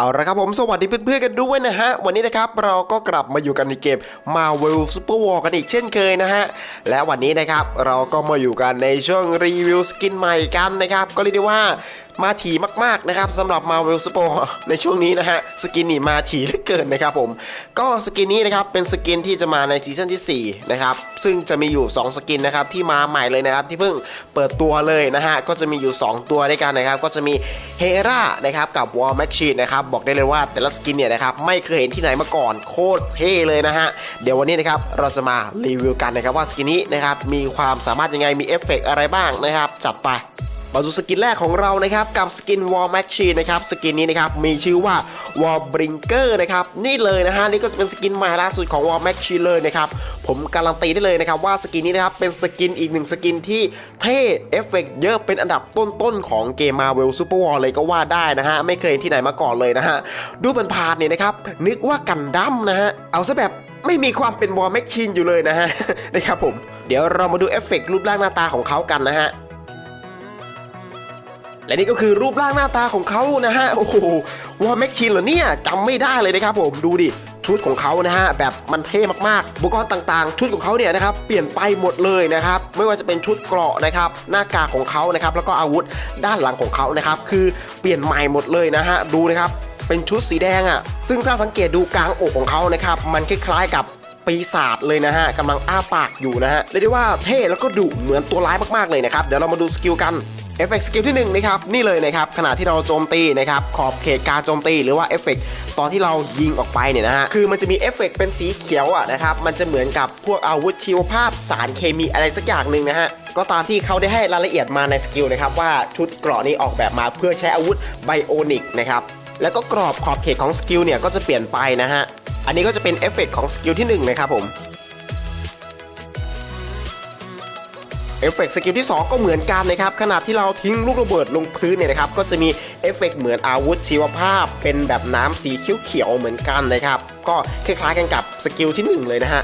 เอาละครับผมสวัสดีเพื่อนๆกันด้วยนะฮะ วันนี้นะครับเราก็กลับมาอยู่กันในเกม Marvel Super War กันอีกเช่นเคยนะฮะ และวันนี้นะครับเราก็มาอยู่กันในช่วงรีวิวสกินใหม่กันนะครับ ก็เรียกได้ว่า มาถี่มากๆนะครับสำหรับ Marvel Super War ในช่วงนี้นะฮะสกินนี่มาถี่เหลือเกินนะครับผม ก็สกินนี้นะครับเป็นสกินที่จะมาในซีซั่นที่4นะครับซึ่งจะมีอยู่ 2 สกินนะครับที่มาใหม่เลยนะครับที่เพิ่งเปิดตัวเลยนะฮะก็จะมีอยู่ 2 ตัวด้วยกันนะครับก็จะมีเฮรานะครับกับ War Machine นะครับบอกได้เลยว่าแต่ละสกินเนี่ยนะครับไม่เคยเห็นที่ไหนมาก่อนโคตรเท่เลยนะฮะเดี๋ยววันนี้นะครับเราจะมารีวิวกันนะครับว่าสกินนี้นะครับมีความสามารถยังไงมีเอฟเฟกต์อะไรบ้างนะครับจัดไป มาดูสกินแรกของเรานะครับกับสกิน War Machine นะครับสกินนี้นะครับมีชื่อว่า War Bringer นะครับนี่เลยนะฮะนี่ก็จะเป็นสกินใหม่ล่าสุดของ War Machine เลยนะครับผมการันตีได้เลยนะครับว่าสกินนี้นะครับเป็นสกินอีกหนึ่งสกินที่เท่เอฟเฟกต์เยอะเป็นอันดับต้นๆของเกม Marvel Super War เลยก็ว่าได้นะฮะไม่เคยเห็นที่ไหนมาก่อนเลยนะฮะดูเป็นพาดเนี่ยนะครับนึกว่ากันดั้มนะฮะเอาซะแบบไม่มีความเป็น War Machine อยู่เลยนะฮะนะครับผมเดี๋ยวเรามาดูเอฟเฟกต์รูปร่างหน้าตาของเขากันนะฮะ และนี่ก็คือรูปร่างหน้าตาของเขานะฮะ โอ้โหวอร์แมชชีนเหรอเนี่ยจำไม่ได้เลยนะครับผมดูดิชุดของเขานะฮะแบบมันเท่มากๆอุปกรณ์ต่างๆ ชุดของเขาเนี่ยนะครับเปลี่ยนไปหมดเลยนะครับไม่ว่าจะเป็นชุดเกราะนะครับหน้ากากของเขานะครับแล้วก็อาวุธด้านหลังของเขานะครับคือเปลี่ยนใหม่หมดเลยนะฮะดูนะครับเป็นชุดสีแดงอะ่ะซึ่งถ้าสังเกตดูกลางอกของเขานะครับมันคล้ายๆกับปีศาจเลยนะฮะกำลังอ้าปากอยู่นะฮะเรียกได้ว่าเท่แล้วก็ดุเหมือนตัวร้ายมากๆเลยนะครับเดี๋ยวเรามาดูสกิลกัน เอฟเฟกต์สกิลที่1นะครับนี่เลยนะครับขณะที่เราโจมตีนะครับขอบเขตการโจมตีหรือว่าเอฟเฟกต์ตอนที่เรายิงออกไปเนี่ยนะฮะคือมันจะมีเอฟเฟกต์เป็นสีเขียวอะนะครับมันจะเหมือนกับพวกอาวุธชีวภาพสารเคมีอะไรสักอย่างหนึ่งนะฮะก็ตามที่เขาได้ให้รายละเอียดมาในสกิลนะครับว่าชุดเกราะนี้ออกแบบมาเพื่อใช้อาวุธไบโอนิกนะครับแล้วก็กรอบขอบเขตของสกิลเนี่ยก็จะเปลี่ยนไปนะฮะอันนี้ก็จะเป็นเอฟเฟกต์ของสกิลที่หนึ่งนะครับผม เอฟเฟกต์สกิลที่ 2 ก็เหมือนกันนะครับขณะที่เราทิ้งลูกระเบิดลงพื้นเนี่ยนะครับก็จะมีเอฟเฟกต์เหมือนอาวุธชีวภาพ เป็นแบบน้ำสีเขียวๆเหมือนกันนะครับก็คล้ายๆกันกับสกิลที่ 1 เลยนะฮะ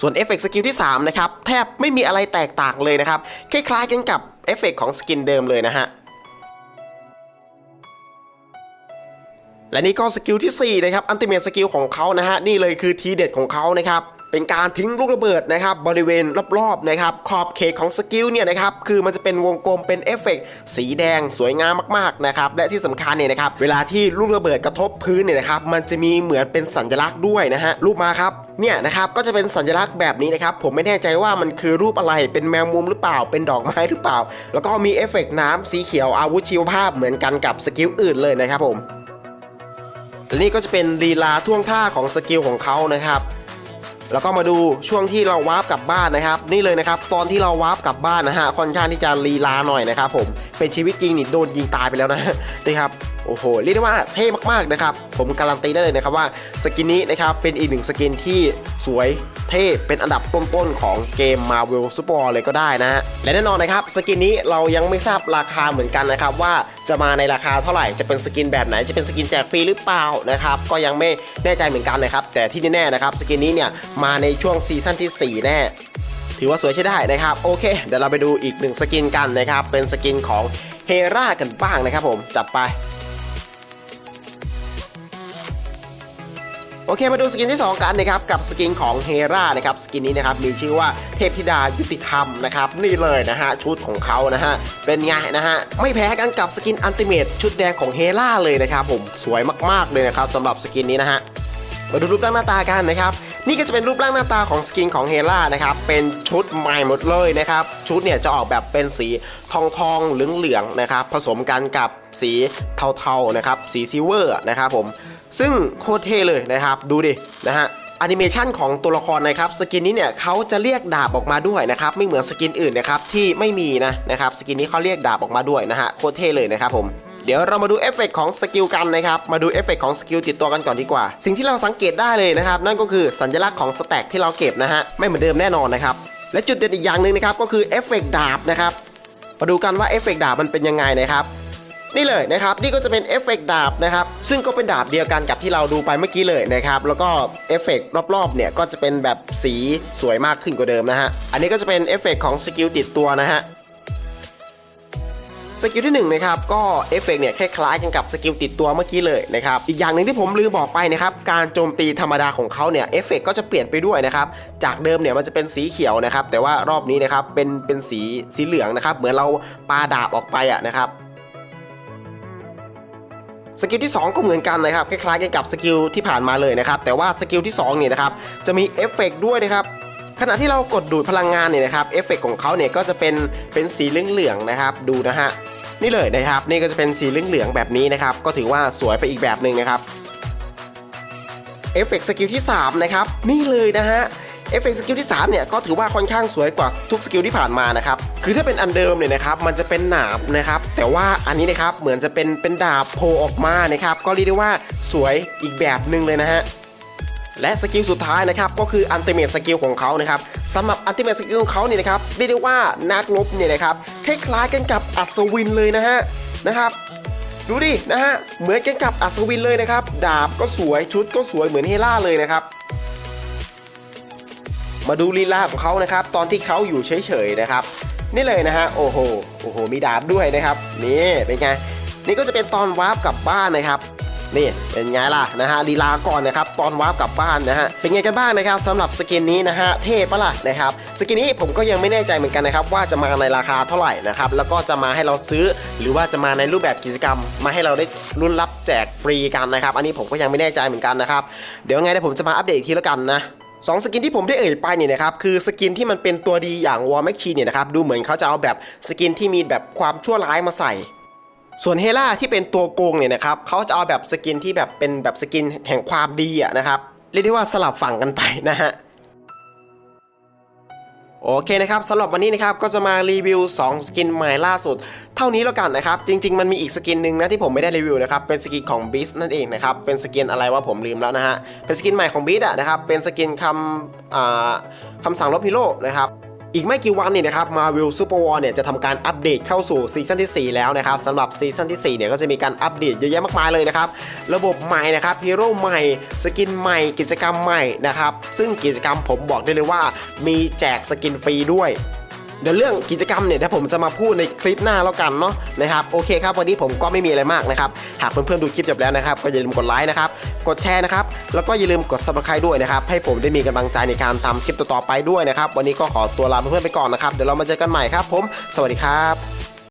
ส่วนเอฟเฟกต์สกิลที่ 3 นะครับ แทบไม่มีอะไรแตกต่างเลยนะครับ คล้ายๆกันกับเอฟเฟกต์ของสกินเดิมเลยนะฮะ และนี่ก็สกิลที่ 4 นะครับ อันติเม e สกิลของเขานะฮะ นี่เลยคือทีเด็ดของเขานะครับเป็นการทิ้งลูกระเบิดนะครับบริเวณรอบๆนะครับขอบเขตของสกิลเนี่ยนะครับคือมันจะเป็นวงกลมเป็นเอฟเฟกต์สีแดงสวยงามมากๆนะครับและที่สำคัญเนี่ยนะครับเวลาที่ลูกระเบิดกระทบพื้นเนี่ยนะครับมันจะมีเหมือนเป็นสัญลักษณ์ด้วยนะฮะรูปมาครับเนี่ยนะครับก็จะเป็นสัญลักษณ์แบบนี้นะครับผมไม่แน่ใจว่ามันคือรูปอะไรเป็นแมวมุมหรือเปล่าเป็นดอกไม้หรือเปล่า แล้วก็มีเอฟเฟกต์น้ำสีเขียวอาวุธชีวภาพเหมือนกันกับสกิลอื่นเลยนะครับผม และนี่ก็จะเป็นลีลาท่วงท่าของสกิลของเขานะครับ แล้วก็มาดูช่วงที่เราวาร์ปกลับบ้านนะครับ นี่เลยนะครับ ตอนที่เราวาร์ปกลับบ้านนะฮะค่อนข้างที่จะลีลาหน่อยนะครับผมเป็นชีวิตจริงนี่โดนยิงตายไปแล้วนะนะครับ โอ้โหเรียกได้ว่าเท่มากๆนะครับผมการันตีได้เลยนะครับว่าสกินนี้นะครับเป็นอีกหนึ่งสกินที่สวยเท่เป็นอันดับต้นๆของเกม Marvel Super เลยก็ได้นะฮะและแน่นอนนะครับสกินนี้เรายังไม่ทราบราคาเหมือนกันนะครับว่าจะมาในราคาเท่าไหร่จะเป็นสกินแบบไหนจะเป็นสกินแจกฟรีหรือเปล่านะครับก็ยังไม่แน่ใจเหมือนกันเลยครับแต่ที่แน่ๆนะครับสกินนี้เนี่ยมาในช่วงซีซั่นที่ 4 แน่ถือว่าสวยใช้ได้นะครับโอเค เดี๋ยวเราไปดูอีกหนึ่งสกินกันนะครับเป็นสกินของเฮรากันบ้างนะครับผมจัดไป โอเคมาดูสกินที่ 2 กันนะครับกับสกินของเฮรานะครับสกินนี้นะครับมีชื่อว่าเทพธิดายุติธรรมนะครับนี่เลยนะฮะชุดของเขานะฮะเป็นไงนะฮะไม่แพ้กันกับสกินอันติเมตชุดแดงของเฮราเลยนะครับผมสวยมากๆเลยนะครับสำหรับสกินนี้นะฮะมาดูรูปร่างหน้าตากันนะครับนี่ก็จะเป็นรูปร่างหน้าตาของสกินของเฮล่านะครับ เป็นชุดใหม่หมดเลยนะครับ ชุดเนี่ยจะออกแบบเป็นสีทองทองเหลืองเหลืองนะครับ ผสมกันกับสีเทาๆนะครับ สีซิเวอร์นะครับผม ซึ่งโคตรเท่เลยนะครับดูดินะฮะแอนิเมชันของตัวละครนะครับสกินนี้เนี่ยเขาจะเรียกดาบออกมาด้วยนะครับไม่เหมือนสกินอื่นนะครับที่ไม่มีนะนะครับสกินนี้เขาเรียกดาบออกมาด้วยนะฮะโคตรเท่เลยนะครับผมเดี๋ยวเรามาดูเอฟเฟกต์ของสกิลกันนะครับ มาดูเอฟเฟกต์ของสกิลติดตัวกันก่อนดีกว่า สิ่งที่เราสังเกตได้เลยนะครับ นั่นก็คือสัญลักษณ์ของสแต็กที่เราเก็บนะฮะ ไม่เหมือนเดิมแน่นอนนะครับ และจุดเด่นอีกอย่างหนึ่งนะครับ ก็คือเอฟเฟกต์ดาบนะครับ มาดูกันว่าเอฟเฟกดาบมันเป็นยังไงนะครับ นี่เลยนะครับนี่ก็จะเป็นเอฟเฟกต์ดาบนะครับซึ่งก็เป็นดาบเดียวกันกับที่เราดูไปเมื่อกี้เลยนะครับแล้วก็เอฟเฟกต์รอบๆเนี่ยก็จะเป็นแบบสีสวยมากขึ้นกว่าเดิมนะฮะอันนี้ก็จะเป็นเอฟเฟกต์ของสกิลติดตัวนะฮะสกิลที่หนึ่งนะครับก็เอฟเฟกต์เนี่ยคล้ายๆกันกับสกิลติดตัวเมื่อกี้เลยนะครับอีกอย่างหนึ่งที่ผมลืมบอกไปนะครับการโจมตีธรรมดาของเขาเนี่ยเอฟเฟกต์ก็จะเปลี่ยนไปด้วยนะครับจากเดิมเนี่ยมันจะเป็นสีเขียวนะครับแต่ว่ารอบนี้นะครับเป็นเป็นสีสีเหลืองนะครับเหมือนเราปาดาบออกไปอะนะครับ สกิลที่ 2 ก็เหมือนกันนะครับคล้ายๆกันกับสกิลที่ผ่านมาเลยนะครับแต่ว่าสกิลที่2เนี่ยนะครับจะมีเอฟเฟกด้วยนะครับขณะที่เรากดดูดพลังงานเนี่ยนะครับเอฟเฟกของเขาเนี่ยก็จะเป็นเป็นสีเหลืองๆนะครับดูนะฮะนี่เลยนะครับนี่ก็จะเป็นสีเหลืองๆแบบนี้นะครับก็ถือว่าสวยไปอีกแบบหนึ่งนะครับเอฟเฟกสกิลที่3นะครับนี่เลยนะฮะ เอฟเฟกต์สกิลที่3เนี่ยก็ถือว่าค่อนข้างสวยกว่าทุกสกิลที่ผ่านมานะครับคือถ้าเป็นอันเดิมเนี่ยนะครับมันจะเป็นหนามนะครับแต่ว่าอันนี้นะครับเหมือนจะเป็นเป็นดาบโผล่ออกมานะครับก็เรียกได้ว่าสวยอีกแบบหนึ่งเลยนะฮะและสกิลสุดท้ายนะครับก็คืออันติเม e สกิลของเขานะครับสำหรับอันติเม e สกิลของเขาเนี่ยนะครับเรียกได้ว่านักรบเนี่ยนะครับคล้ายๆกันกับอัศวินเลยนะฮะนะครับดูดินะฮะเหมือนกันกับอัศวินเลยนะครับ ดาบก็สวยชุดก็สวยเหมือนเฮล่าเลยนะครับ มาดูลีลาของเขานะครับ ตอนที่เขาอยู่เฉยๆนะครับ นี่เลยนะฮะโอ้โหโอ้โหมีดาบด้วยนะครับนี่เป็นไงนี่ก็จะเป็นตอนวาร์ปกลับบ้านนะครับนี่เป็นไงล่ะนะฮะลีลาก่อนนะครับตอนวาร์ปกลับบ้านนะฮะเป็นไงกันบ้างนะครับสำหรับสกินนี้นะฮะเท่ปะล่ะนะครับสกินนี้ผมก็ยังไม่แน่ใจเหมือนกันนะครับว่าจะมาในราคาเท่าไหร่นะครับแล้วก็จะมาให้เราซื้อ หรือว่าจะมาในรูปแบบกิจกรรม มาให้เราได้รุ่นรับแจกฟรีกันนะครับ อันนี้ผมก็ยังไม่แน่ใจเหมือนกันนะครับเดี๋ยวไงเดี๋ยวผมจะมาอัปเดตอีกทีแล้วกันนะ สองสกินที่ผมได้เอ่ยไปเนี่ยนะครับคือสกินที่มันเป็นตัวดีอย่างวอร์แมชชีเนี่ยนะครับดูเหมือนเขาจะเอาแบบสกินที่มีแบบความชั่วร้ายมาใส่ ส่วนเฮล่าที่เป็นตัวโกงเนี่ยนะครับเขาจะเอาแบบสกินที่แบบเป็นแบบสกินแห่งความดีอะนะครับเรียกได้ว่าสลับฝั่งกันไปนะฮะ โอเคนะครับสำหรับวันนี้นะครับก็จะมารีวิว 2 สกินใหม่ล่าสุด เท่านี้แล้วกันนะครับ จริง ๆ มันมีอีกสกินหนึ่งนะที่ผมไม่ได้รีวิวนะครับ เป็นสกินของบีสนั่นเองนะครับ เป็นสกินอะไรว่าผมลืมแล้วนะฮะ เป็นสกินใหม่ของบีสอะนะครับ เป็นสกินคำคำสั่งลบฮีโร่นะครับ อีกไม่กี่วันนี่นะครับมาวิลซูเปอร์วอร์เนี่ยจะทำการอัปเดตเข้าสู่ซีซั่นที่ 4 แล้วนะครับสำหรับซีซั่นที่ 4 เนี่ยก็จะมีการอัปเดตเยอะแยะมากมายเลยนะครับระบบใหม่นะครับฮีโร่ใหม่สกินใหม่กิจกรรมใหม่นะครับซึ่งกิจกรรมผมบอกได้เลยว่า มีแจกสกินฟรีด้วยเดี๋ยวเรื่องกิจกรรมเนี่ยเดี๋ยวผมจะมาพูดในคลิปหน้าแล้วกันเนาะนะครับโอเคครับวันนี้ผมก็ไม่มีอะไรมากนะครับหากเพื่อนๆดูคลิปจบแล้วนะครับ ก็อย่าลืมกดไลค์นะครับ กดแชร์นะครับ แล้วก็อย่าลืมกด subscribe ด้วยนะครับ ให้ผมได้มีกำลังใจในการทำคลิปต่อๆไปด้วยนะครับ วันนี้ก็ขอตัวลาเพื่อนๆไปก่อนนะครับ เดี๋ยวเรามาเจอกันใหม่ครับผม สวัสดีครับ